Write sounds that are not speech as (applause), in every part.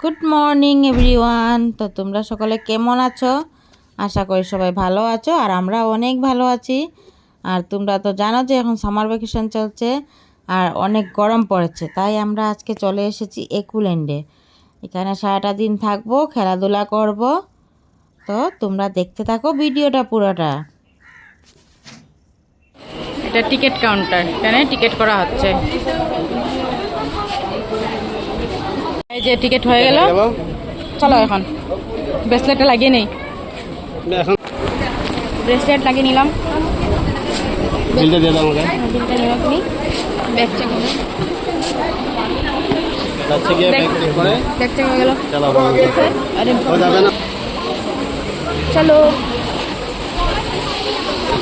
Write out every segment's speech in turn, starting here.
Good morning everyone তো তোমরা সকলে কেমন আছো? আশা করি সবাই ভালো আছো আর আমরা অনেক ভালো আছি। আর তোমরা তো জানো যে এখন সামার ভ্যাকেশন চলছে আর অনেক গরম পড়েছে, তাই আমরা আজকে চলে এসেছি একুল্যান্ডে এখানে সারাটা দিন থাকব, খেলাধুলা করব। তো তোমরা দেখতে থাকো ভিডিওটা পুরোটা। এটা টিকিট কাউন্টার, এখানে টিকিট করা হচ্ছে। এই যে টিকিট হয়ে গেল। চলো এখন। ব্রেসলেটটা লাগিয়ে নেই। এখন ব্রেসলেট লাগিয়ে নিলাম। বিলটা দিয়ে দাও আমাকে। বিলটা নিয়ে আপনি ব্যাগ চেক হবে যাচ্ছে গিয়ে ব্যাগ চেক করে ব্যাগ চেক হয়ে গেল। চালাবো আরে ও যাবে না। চলো।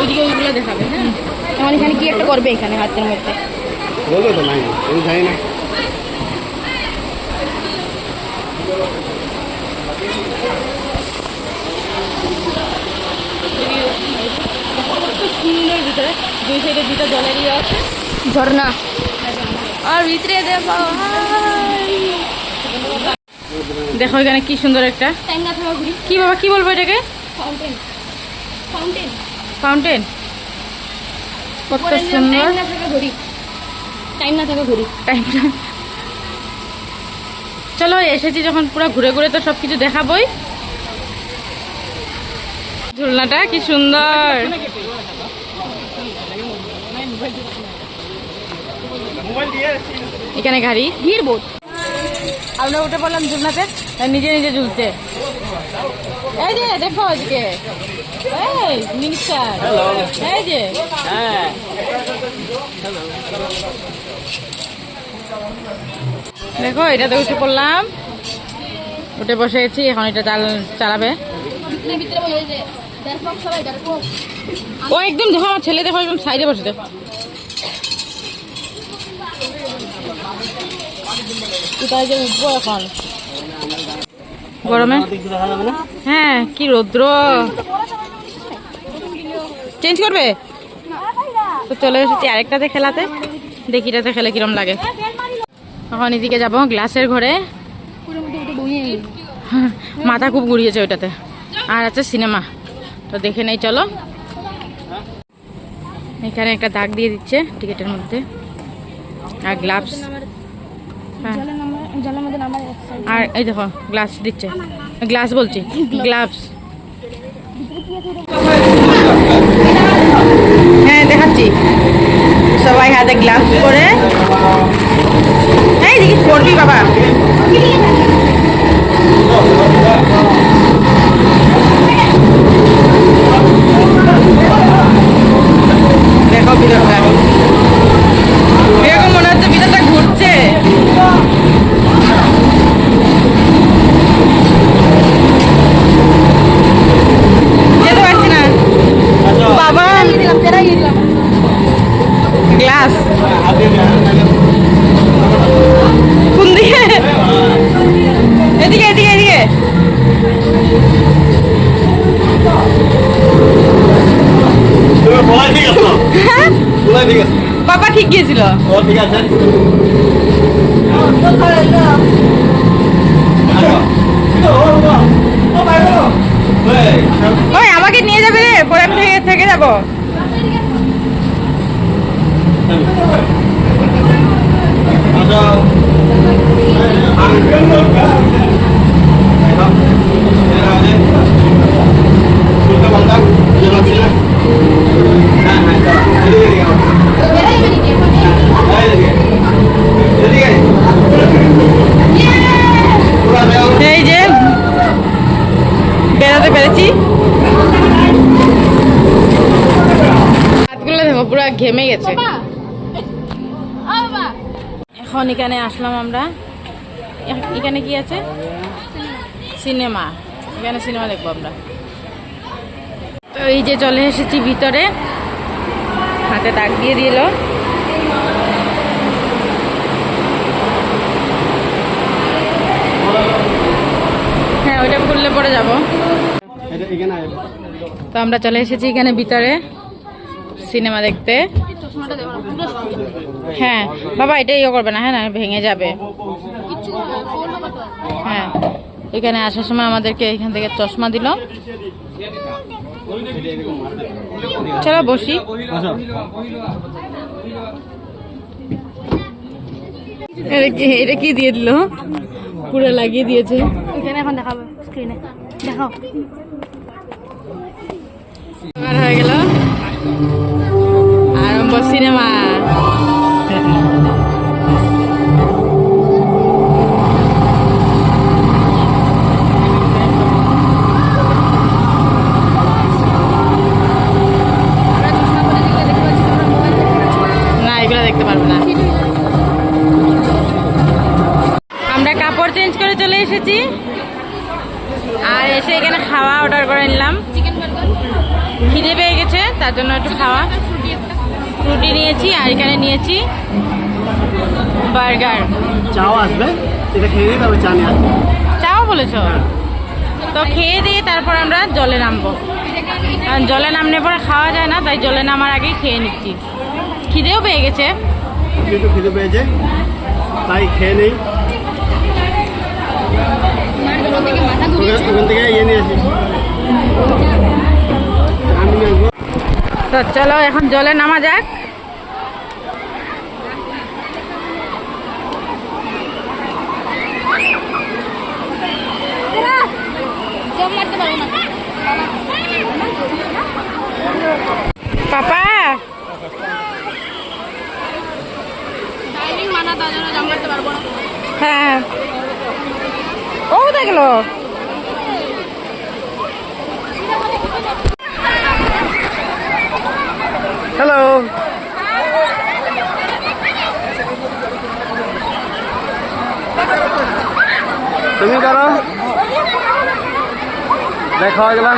ওইদিকে ওইগুলো দেখাবে হ্যাঁ। আমার এখানে কি একটা করবে এখানে হাতের মধ্যে? বলবে তো নাই আমি জানি না। সুন্দর ভিতরে দুই সাইডে দুটো জলের ইয়ে আছে ঝর্ণা। আর ভিতরে দেখো দেখো এখানে কি সুন্দর একটা। ঘুরি কি বাবা কি বলব এটাকে? ফাউন্টেন ফাউন্টেন ফাউন্টেন কত সুন্দর। টাইম না থাকা ঘড়ি। টাইম না চলো এসেছি যখন পুরো ঘুরে ঘুরে তো সব কিছু দেখাবই। ঝুলনাটা কি সুন্দর। এখানে গাড়ি ভিড় বোধ আমরা উঠে পড়লাম ঝুলনাতে নিজে নিজে ঝুলতে এই যে দেখো আজকে। এই মিনিস্টার। এই যে। দেখো এটাতে উঠে পড়লাম। উঠে বসে গেছি এখন এটা চাল চালাবে। ও, একদম দেখো, আমার ছেলে দেখো, একদম সাইডে বসে, দেখো। এখন। গরমে? হ্যাঁ কি রৌদ্র। চেঞ্জ করবে? তো চলে এসেছি আরেকটাতে খেলাতে। দেখি এটাতে খেলে কিরম লাগে। এখন এদিকে যাব, গ্লাসের ঘরে। মাথা খুব ঘুরিয়েছে ওইটাতে। আর আছে সিনেমা। তো দেখে নেই, চলো। এখানে একটা দাগ দিয়ে দিচ্ছে টিকিটের মধ্যে। আর গ্লাভস। হ্যাঁ। আর এই দেখো, গ্লাস দিচ্ছে। গ্লাস বলছি, গ্লাভস। হ্যাঁ দেখাচ্ছি। সবাই হাতে গ্লাভস পরে। এই দেখি পড়বি বাবা বাবা ঠিক গিয়েছিল। ও ঠিক আছে। ওই আমাকে নিয়ে যাবে রে পরে আমি থেকে থেকে যাব। আসো। ঘেমে গেছে। বাবা। আ বাবা। এখন এখানে আসলাম আমরা। এখানে কি আছে? সিনেমা। এখানে সিনেমা দেখব আমরা। তো এই যে চলে এসেছি ভিতরে। হাতে দাগ দিয়ে দিল। হ্যাঁ ওইটা খুললে পরে যাব। এটা এখানে আয়। তো আমরা চলে এসেছি এখানে ভিতরে। সিনেমা দেখতে। হ্যাঁ বাবা এটা ইয়ে করবে না হ্যাঁ না ভেঙে যাবে। হ্যাঁ এখানে আসার সময় আমাদেরকে এখান থেকে চশমা দিল। চলো বসি। এটা কি- এটা কি দিয়ে দিল? পুরো লাগিয়ে দিয়েছে। এখানে এখন দেখাবো স্ক্রিনে দেখাও। হয়ে গেল। চলে এসেছি। আর এসে এখানে খাওয়া অর্ডার করে নিলাম। খিদে পেয়ে গেছে, তার জন্য একটু খাওয়া। রুটি নিয়েছি আর এখানে নিয়েছি বার্গার। চাও আসবে? এটা খেয়ে তবে চা নিয়ে আসবে। চাও বলেছ? তো খেয়ে দিয়ে তারপর আমরা জলে নামবো। কারণ জলে নামলে পরে খাওয়া যায় না তাই জলে নামার আগেই খেয়ে নিচ্ছি। খিদেও পেয়ে গেছে। একটু খিদে পেয়েছে। তাই খেয়ে নেই। ওখান থেকে ইয়ে নিয়ে আসি। তো চলো এখন জলে নামা যাক। পাপা? হ্যাঁ। ও গেল হ্যালো তুমি করো। দেখা হয়ে গেলাম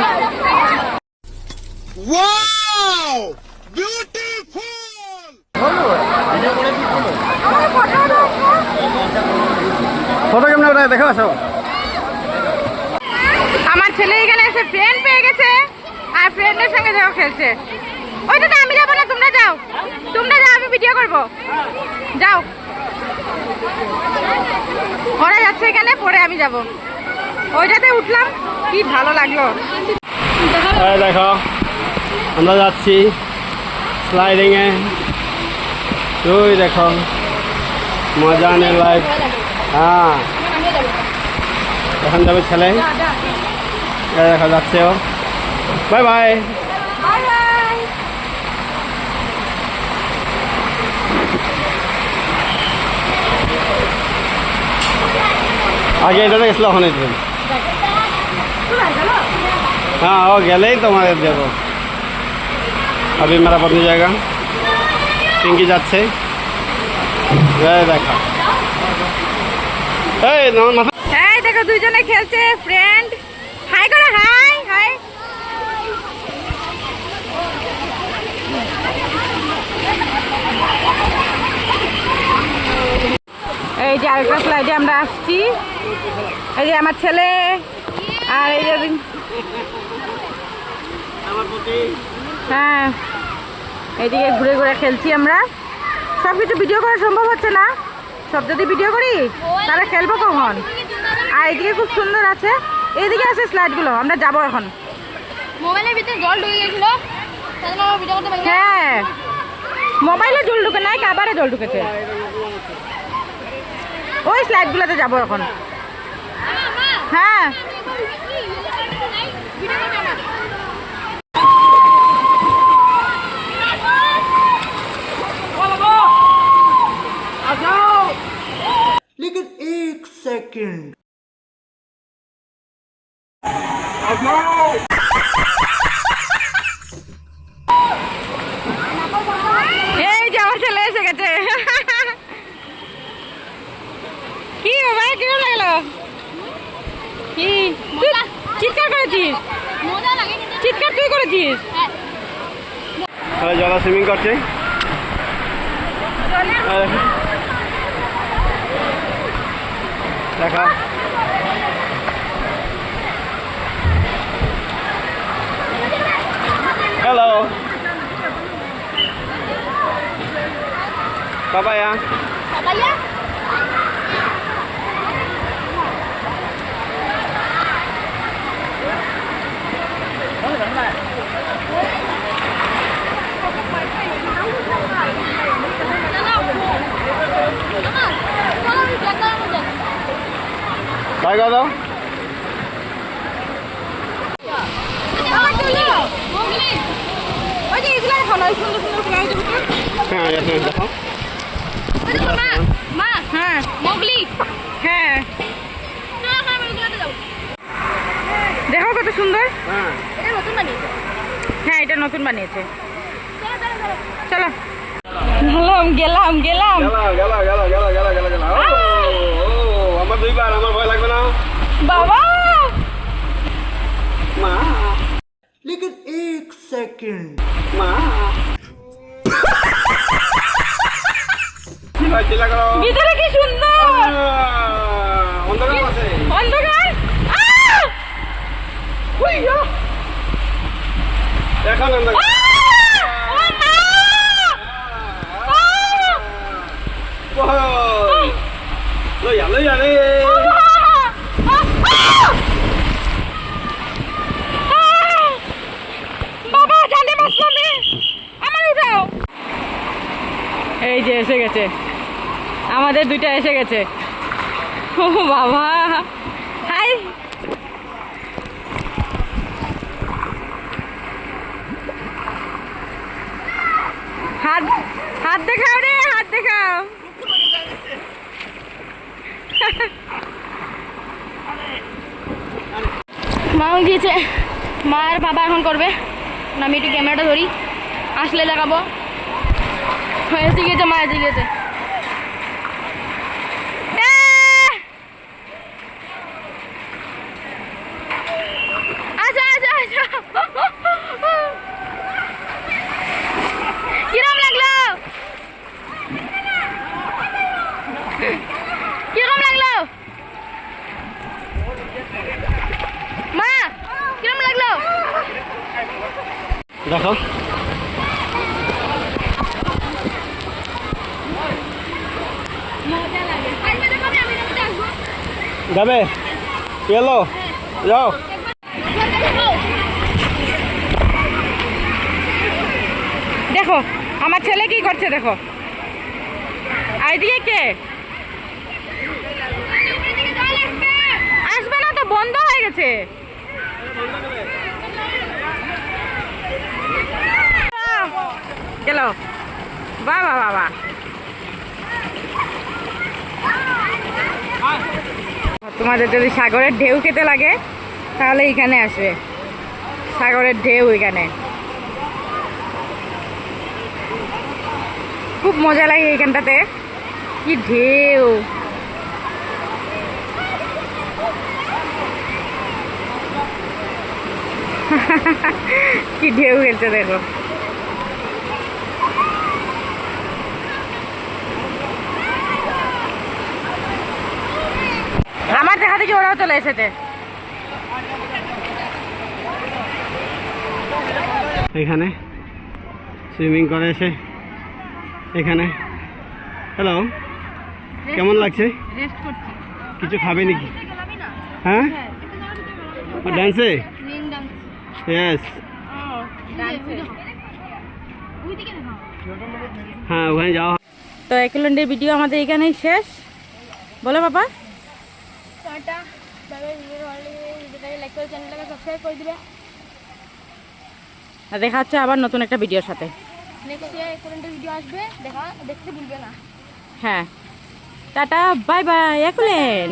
ফটো কেমন ওটা দেখা আমার ছেলে এখানে এসে ফ্রেন্ড পেয়ে গেছে আর ফ্রেন্ডের সঙ্গে যাও খেলছে। ওইটাতে আমি তোমরা যাও, আমি ভিডিও করব। যাও। ওরা যাচ্ছে এখানে, পরে আমি যাব। ওইটাতে উঠলাম, কি ভালো লাগল। দেখো, আমরা যাচ্ছি স্লাইডিংয়ে ওই দেখো, মজা নে লাইফ হ্যাঁ। এখন যাবে ছেলে। দেখো, যাচ্ছে বাই বাই আগে এটা গেছিল ওখানে হ্যাঁ ও গেলেই তোমাদের দেব আবির মেরা বন্ধু জায়গা। পিঙ্কি যাচ্ছে। দেখা। এই দেখো দুজনে খেলছে ফ্রেন্ড যে আরেকটা স্লাইডে আমরা আসছি। এই যে আমার ছেলে আর এই যে হ্যাঁ এইদিকে ঘুরে ঘুরে খেলছি আমরা। সব কিছু ভিডিও করা সম্ভব হচ্ছে না। সব যদি ভিডিও করি তাহলে খেলব কখন? আর এইদিকে খুব সুন্দর আছে। এইদিকে আছে স্লাইডগুলো আমরা যাব এখন। মোবাইলের ভিতরে জল ঢুকে গেছিল। হ্যাঁ। মোবাইলে জল ঢুকে নাই কাবারে জল ঢুকেছে। ওই স্লাইডগুলোতে যাবো এখন হ্যাঁ ভিডিও করতে না लेकिन एक सेकंड চিৎকার তুই করেছিস হ্যাঁ তাহলে জলা সুইমিং করছে এই দেখো। দেখা হ্যালো Papaya. Papaya? বাই করে দাও আমার চলো মোগলি ওই যে এগুলো এখন ওই সুন্দর সুন্দর ফ্লাওয়ার ভিতরে হ্যাঁ হ্যাঁ দেখো কত সুন্দর। হ্যাঁ। এটা নতুন বানিয়েছে হ্যাঁ এটা নতুন বানিয়েছে। চলো। চলো চলো চলো গেলাম গেলাম গেলাম গেল গেল গেল গেল গেল গেল গেল ও, ও, আমার দুইবার আমার ভয় লাগবে না বাবা মা लेकिन एक सेकंड মা চিল্লা চিল্লা করো ভিতরে কি সুন্দর আহ, অন্ধকার আছে অন্ধকার আহ! উইয়ো! এখন অন্ধকার আহ! ও মা! আহ! ওহ, লইয়া লইয়া রে এই যে এসে গেছে। আমাদের দুইটা এসে গেছে। ও বাবা। হাই। হাত হাত দেখাও রে, হাত দেখাও। মাও গিয়েছে। মা আর বাবা এখন করবে। আমি একটু ক্যামেরাটা ধরি। আসলে দেখাবো। হ্যাঁ, এসে গিয়েছে মা এসে গিয়েছে আহ! আচ্ছা আচ্ছা আচ্ছা কিরম লাগল কিরম লাগল মা কিরম লাগল দেখো আসবে দেখো আমি আমি দেখতে আসব যাবে এলো যাও দেখো, আমার ছেলে কি করছে দেখো। আর এদিকে কে? আসবে না তো, বন্ধ হয়ে গেছে। গেল। বাবা বাবা তোমাদের যদি সাগরের ঢেউ খেতে লাগে, তাহলে এখানে আসবে। সাগরের ঢেউ এখানে। খুব মজা লাগে এখানটাতে। কি ঢেউ। (laughs) কি ঢেউ খেলছে দেখো আমার দেখি চলে এসেছে। এখানে সুইমিং করে এসে। এখানে। হ্যালো কেমন লাগছে? কিছু খাবে নাকি? হ্যাঁ? ডান্সে ইয়েস ওই দিকে দেখাও। হ্যাঁ ওখানে যাওয়া তো একলন্ডের ভিডিও আমাদের এখানেই শেষ। বলো বাবা। টাটা। বাই বাই ভালো লাগলে ভিডিওটাকে লাইক করে চ্যানেলটাকে সাবস্ক্রাইব করে দিবে আর দেখা হচ্ছে আবার নতুন একটা ভিডিওর সাথে নেক্সট ভিডিও আসবে দেখা দেখতে ভুলবে না. হ্যাঁ। Tata bye bye একলেন্ড